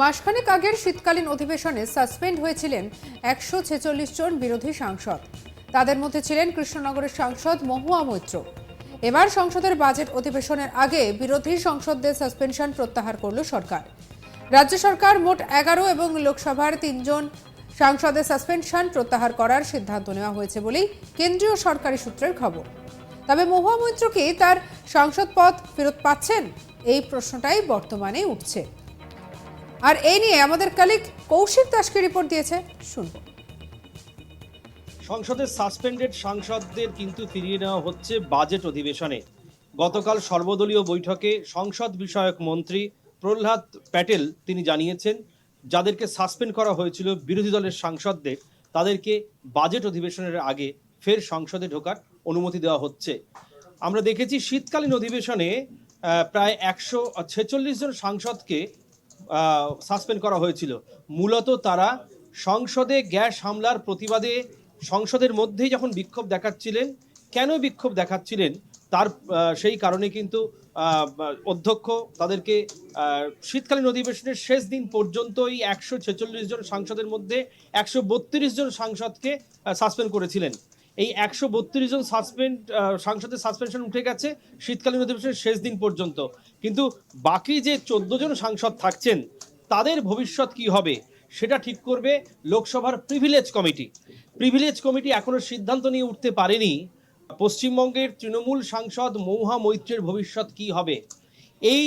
মাসখানেক আগের শীতকালীন অধিবেশনে সাসপেন্ড হয়েছিলেন একশো ছেচল্লিশ জন বিরোধী সাংসদ। তাদের মধ্যে ছিলেন কৃষ্ণনগরের সাংসদ মহুয়া মৈত্র। এবার সংসদের বাজেট অধিবেশনের আগে বিরোধী সংসদদের সাসপেনশন প্রত্যাহার করল সরকার। রাজ্য সরকার মোট এগারো এবং লোকসভার তিনজন সাংসদের সাসপেনশন প্রত্যাহার করার সিদ্ধান্ত নেওয়া হয়েছে বলেই কেন্দ্রীয় সরকারি সূত্রের খবর। তবে মহুয়া মৈত্র কি তার সাংসদ পদ ফেরত পাচ্ছেন? এই প্রশ্নটাই বর্তমানে উঠছে। আর এই নিয়ে আমাদের কালিক কৌশিক দাসকে রিপোর্ট দিয়েছে। শুনব সংসদের সাসপেন্ডেড সাংসদদের কিন্তু ফিরিয়ে নেওয়া হচ্ছে বাজেট অধিবেশনে। গতকাল সর্বদলীয় বৈঠকে সংসদ বিষয়ক মন্ত্রী প্রহ্লাদ প্যাটেল তিনি জানিয়েছেন, যাদেরকে সাসপেন্ড করা হয়েছিল বিরোধী দলের সাংসদদের, তাদেরকে বাজেট অধিবেশনের আগে ফের সংসদে ঢোকার অনুমতি দেওয়া হচ্ছে। আমরা দেখেছি শীতকালীন অধিবেশনে প্রায় একশো ছেচল্লিশ জন সাংসদকে সাসপেন্ড করা হয়েছিল। মূলত তারা সংসদে গ্যাস হামলার প্রতিবাদে সংসদের মধ্যেই যখন বিক্ষোভ দেখাচ্ছিলেন কেন বিক্ষোভ দেখাচ্ছিলেন? তার সেই কারণে কিন্তু অধ্যক্ষ তাদেরকে শীতকালীন অধিবেশনের শেষ দিন পর্যন্ত এই একশো ছেচল্লিশ জন সাংসদের মধ্যে একশো বত্রিশ জন সাংসদকে সাসপেন্ড করেছিলেন। এই একশো বত্রিশ জন সাসপেন্ড সাংসদের সাসপেনশন উঠে গেছে শীতকালীন অধিবেশনের শেষ দিন পর্যন্ত। কিন্তু বাকি যে চোদ্দ জন সাংসদ থাকছেন, তাদের ভবিষ্যৎ কি হবে সেটা ঠিক করবে লোকসভার প্রিভিলেজ কমিটি প্রিভিলেজ কমিটি এখনও সিদ্ধান্ত নিয়ে উঠতে পারেনি। পশ্চিমবঙ্গের তৃণমূল সাংসদ মৌহা মৈত্রের ভবিষ্যৎ কি হবে? এই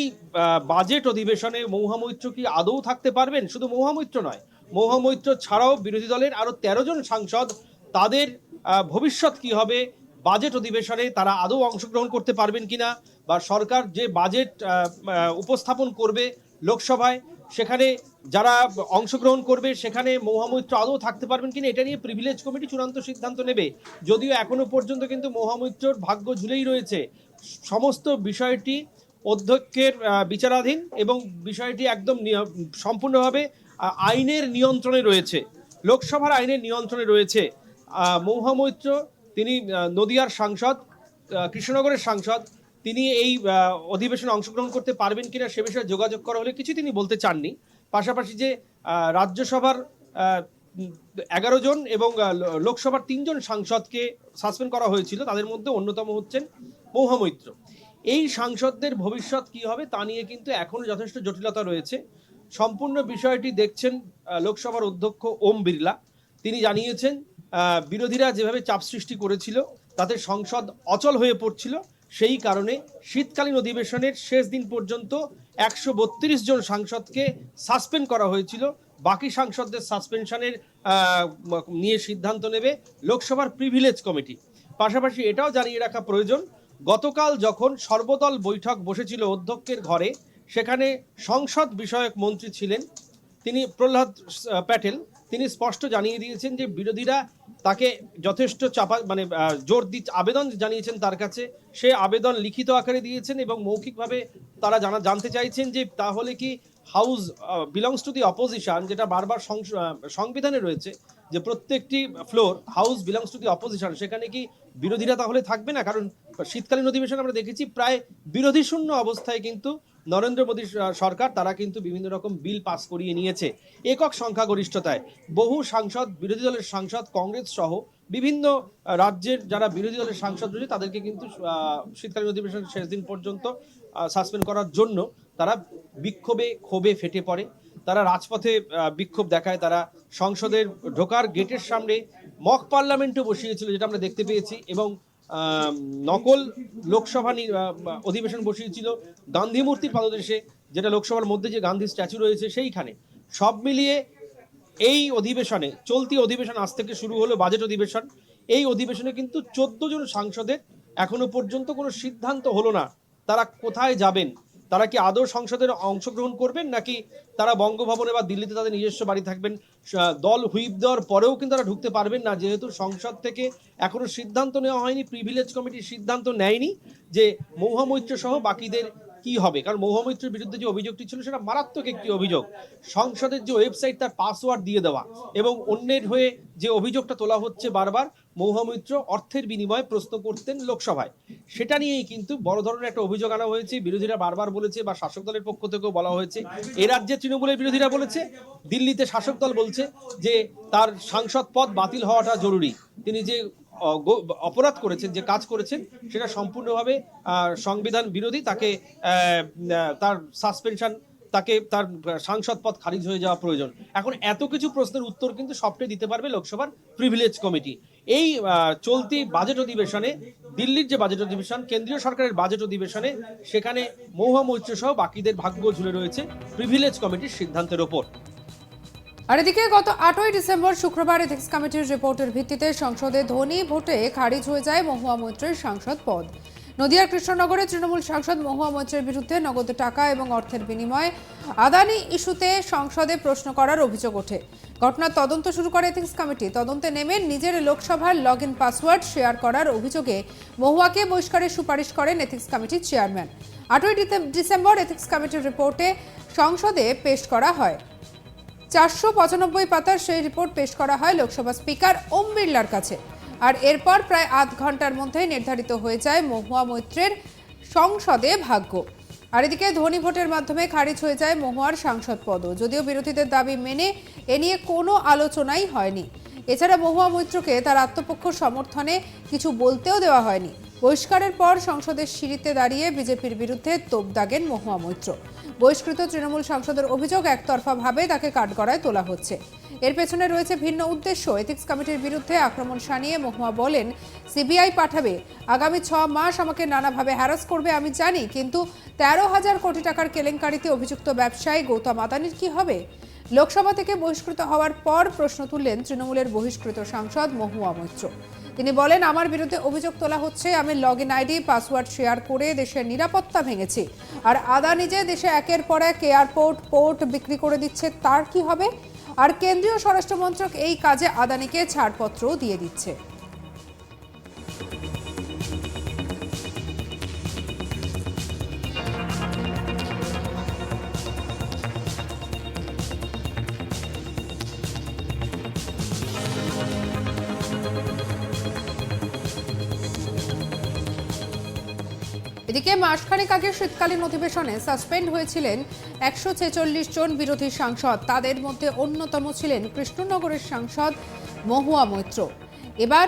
বাজেট অধিবেশনে মৌহা মৈত্র কি আদৌ থাকতে পারবেন? শুধু মৌহা মৈত্র নয়, মৌহা মৈত্র ছাড়াও বিরোধী দলের আরও তেরো জন সাংসদ তাদের ভবিষ্যৎ কি হবে? বাজেট অধিবেশনে তারা আদৌ অংশগ্রহণ করতে পারবেন কিনা? বা সরকার যে বাজেট উপস্থাপন করবে লোকসভায়, সেখানে যারা অংশগ্রহণ করবে, সেখানে মহামৈত্র আদৌ থাকতে পারবেন কিনা, এটা নিয়ে প্রিভিলেজ কমিটি চূড়ান্ত সিদ্ধান্ত নেবে। যদিও এখনও পর্যন্ত কিন্তু মহামৈত্রর ভাগ্য ঝুলেই রয়েছে। সমস্ত বিষয়টি অধ্যক্ষের বিচারাধীন এবং বিষয়টি একদম সম্পূর্ণভাবে আইনের নিয়ন্ত্রণে রয়েছে। লোকসভার আইনের নিয়ন্ত্রণে রয়েছে। মৌহা মৈত্র, তিনি নদিয়ার সাংসদ কৃষ্ণনগরের সাংসদ, তিনি এই অধিবেশনে অংশগ্রহণ করতে পারবেন কিনা সে বিষয়ে যোগাযোগ করা হলে কিছু তিনি বলতে চাননি। পাশাপাশি যে রাজ্যসভার এগারো জন এবং লোকসভার তিনজন সাংসদকে সাসপেন্ড করা হয়েছিল, তাদের মধ্যে অন্যতম হচ্ছেন মৌহা মৈত্র। এই সাংসদদের ভবিষ্যৎ কি হবে তা নিয়ে কিন্তু এখনও যথেষ্ট জটিলতা রয়েছে। সম্পূর্ণ বিষয়টি দেখছেন লোকসভার অধ্যক্ষ ওম বিড়লা। তিনি জানিয়েছেন বিরোধীরা যেভাবে চাপ সৃষ্টি করেছিল, তাতে সংসদ অচল হয়ে পড়ছিল, সেই কারণে শীতকালীন অধিবেশনের শেষ দিন পর্যন্ত একশো বত্রিশ জন সাংসদকে সাসপেন্ড করা হয়েছিল। বাকি সাংসদদের সাসপেনশনের নিয়ে সিদ্ধান্ত নেবে লোকসভার প্রিভিলেজ কমিটি পাশাপাশি এটাও জানিয়ে রাখা প্রয়োজন, গতকাল যখন সর্বদল বৈঠক বসেছিল অধ্যক্ষের ঘরে, সেখানে সংসদ বিষয়ক মন্ত্রী ছিলেন তিনি প্রহ্লাদ প্যাটেল, তিনি স্পষ্ট জানিয়ে দিয়েছেন যে বিরোধীরা তাকে যথেষ্ট চাপা মানে জোর দি, আবেদন জানিয়েছেন তার কাছে। সে আবেদন লিখিত আকারে দিয়েছেন এবং মৌখিকভাবে তারা জানা, জানতে চাইছেন যে তাহলে কি house belongs to the opposition যেটা বারবার সংবিধানে রয়েছে, যে প্রত্যেকটি floor house belongs to the opposition সেখানে কি বিরোধীরা তাহলে থাকবে না? কারণ শীতকালীন অধিবেশন আমরা দেখেছি, প্রায় বিরোধী শূন্য অবস্থায় কিন্তু নরেন্দ্র মোদী সরকার, তারা কিন্তু বিভিন্ন রকম বিল পাস করিয়ে নিয়েছে। একক সংখ্যাগরিষ্ঠতায় বহু সাংসদ, বিরোধী দলের সাংসদ, কংগ্রেস সহ বিভিন্ন রাজ্যের যারা বিরোধী দলের সাংসদ রয়েছে, তাদেরকে কিন্তু শীতকালীন অধিবেশনের শেষ দিন পর্যন্ত সাসপেন্ড করার জন্য তারা বিক্ষোভে ক্ষোভে ফেটে পড়ে। তারা রাজপথে বিক্ষোভ দেখায়। তারা সংসদের ঢোকার গেটের সামনে মক পার্লামেন্টও বসিয়েছিল, যেটা আমরা দেখতে পেয়েছি। এবং নকল লোকসভা অধিবেশন বসিয়েছিল গান্ধী মূর্তির পাদদেশে, যেটা লোকসভার মধ্যে যে গান্ধী স্ট্যাচু রয়েছে সেইখানে। সব মিলিয়ে এই অধিবেশনে, চলতি অধিবেশন আজ থেকে শুরু হলো বাজেট অধিবেশন। এই অধিবেশনে কিন্তু চোদ্দ জন সাংসদের এখনও পর্যন্ত কোনো সিদ্ধান্ত হলো না তারা কোথায় যাবেন। তারা কি আদৌ সংসদের অংশগ্রহণ করবেন নাকি তারা বঙ্গভবনে বা দিল্লিতে তাদের নিজস্ব বাড়ি থাকবেন? দল হুইপ দেওয়ার পরেও কিন্তু তারা ঢুকতে পারবেন না। যেহেতু সংসদ থেকে এখনও সিদ্ধান্ত নেওয়া হয়নি প্রিভিলেজ কমিটির সিদ্ধান্ত নেয়নি যে মৌহামৈত্র সহ বাকিদের কি হবে? কারণ মৌহামৈত্রের বিরুদ্ধে যে অভিযোগটি ছিল, সেটা মারাত্মক একটি অভিযোগ। সংসদের যে ওয়েবসাইট, তার পাসওয়ার্ড দিয়ে দেওয়া এবং অন্যের হয়ে যে অভিযোগটা তোলা হচ্ছে বারবার মহুয়া মৈত্র অর্থের বিনিময়ে প্রশ্ন করতেন লোকসভায়। সেটা নিয়েই কিন্তু বড় ধরনের একটা অভিযোগ আনা হয়েছে। বিরোধীরা বারবার বলেছে বা শাসক দলের পক্ষ থেকেও বলা হয়েছে। এ রাজ্যে তৃণমূলের বিরোধীরা বলেছে, দিল্লিতে শাসক দল বলছে যে তার সাংসদ পদ বাতিল হওয়াটা জরুরি। তিনি যে অপরাধ করেছেন, যে কাজ করেছেন, সেটা সম্পূর্ণভাবে সংবিধান বিরোধী, তাকে তার সাসপেনশন তাকে তার সাংসদ পদ খারিজ হয়ে যাওয়া প্রয়োজন। এখন এত কিছু প্রশ্নের উত্তর কিন্তু সবটাই দিতে পারবে লোকসভার প্রিভিলেজ কমিটি এই চলতি বাজেট অধিবেশনে, দিল্লির যে বাজেট অধিবেশন, কেন্দ্রীয় সরকারের বাজেট অধিবেশনে, সেখানে মহুয়া মৈত্র সহ বাকিদের ভাগ্য ঝুলে রয়েছে প্রিভিলেজ কমিটির সিদ্ধান্তের ওপর। আর এদিকে গত আটই ডিসেম্বর শুক্রবার এথিক্স কমিটির রিপোর্টের ভিত্তিতে সংসদে ধ্বনি ভোটে খারিজ হয়ে যায় মহুয়া মৈত্রের সাংসদ পদ। নদিয়ার কৃষ্ণনগরে তৃণমূল সাংসদ মহুয়া মৈত্রের বিরুদ্ধে নগদ টাকা এবং অর্থের বিনিময়ে আদানি ইস্যুতে সংসদে প্রশ্ন করার অভিযোগ ওঠে। ঘটনার তদন্ত শুরু করে এথিক্স কমিটি। তদন্তে নেমে নিজের লোকসভার লগ ইন পাসওয়ার্ড শেয়ার করার অভিযোগে মহুয়াকে বহিষ্কারের সুপারিশ করেন এথিক্স কমিটির চেয়ারম্যান। আটই ডিসেম্বর এথিক্স কমিটির রিপোর্টে সংসদে পেশ করা হয়। চারশো পঁচানব্বই পাতার সেই রিপোর্ট পেশ করা হয় লোকসভা স্পিকার ওম বিড়লার কাছে। আর এরপর প্রায় আধ ঘণ্টার মধ্যেই নির্ধারিত হয়ে যায় মহুয়া মৈত্রের সংসদে ভাগ্য। আর এদিকে ধনী ভোটের মাধ্যমে খারিজ হয়ে যায় মহুয়ার সাংসদ পদও। যদিও বিরোধীদের দাবি মেনে এ নিয়ে কোনো আলোচনাই হয়নি। এছাড়া মহুয়া মৈত্রকে তার আত্মপক্ষ সমর্থনে কিছু বলতেও দেওয়া হয়নি। বহিষ্কারের পর সংসদের সিঁড়িতে দাঁড়িয়ে বিজেপির বিরুদ্ধে তোপ দাগেন মহুয়া মৈত্র। বহিষ্কৃত তৃণমূল সাংসদের অভিযোগ একতরফাভাবে তাকে কাঠগড়ায় তোলা হচ্ছে। এর পেছনে রয়েছে ভিন্ন উদ্দেশ্য। এথিক্স কমিটির বিরুদ্ধে আক্রমণ সানিয়ে মহুয়া বলেন, সিবিআই পাঠাবে। আগামী ছ মাস আমাকে নানাভাবে হ্যারাস করবে, আমি জানি, কিন্তু তেরো হাজার কোটি টাকার কেলেঙ্কারিতে অভিযুক্ত ব্যবসায়ী গৌতম আদানির কি হবে? লোকসভা থেকে বহিষ্কৃত হওয়ার পর প্রশ্ন তুললেন তৃণমূলের বহিষ্কৃত সাংসদ মহুয়া মৈত্র। তিনি বলেন, আমার বিরুদ্ধে অভিযোগ তোলা হচ্ছে, আমি log in ID, password share করে দেশের নিরাপত্তা ভেঙেছি। আর আদানি যে দেশে একের পর এক এয়ারপোর্ট, পোর্ট বিক্রি করে দিচ্ছে, তার কি হবে? আর কেন্দ্রীয় স্বরাষ্ট্রমন্ত্রক এই কাজে আদানিকে ছাড়পত্রও দিয়ে দিচ্ছে। এদিকে মাসখানেক আগে শীতকালীন অধিবেশনে সাসপেন্ড হয়েছিলেন একশো ছেচল্লিশ জন বিরোধী সাংসদ। তাদের মধ্যে অন্যতম ছিলেন কৃষ্ণনগরের সাংসদ মহুয়া মৈত্র। এবার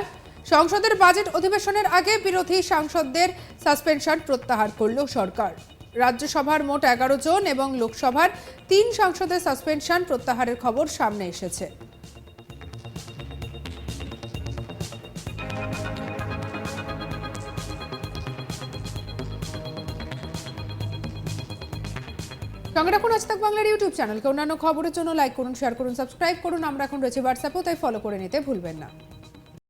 সংসদের বাজেট অধিবেশনের আগে বিরোধী সাংসদদের সাসপেনশন প্রত্যাহার করল সরকার। রাজ্যসভার মোট এগারো জন এবং লোকসভার তিন সাংসদের সাসপেনশন প্রত্যাহারের খবর সামনে এসেছে। সঙ্গে রাখুন আজ তাক বাংলার ইউটিউব চ্যানেলকে অন্যান্য খবরের জন্য লাইক করুন শেয়ার করুন সাবস্ক্রাইব করুন। আমরা এখন রয়েছে হোয়াটসঅ্যাপেও তাই ফলো করে নিতে ভুলবেন না।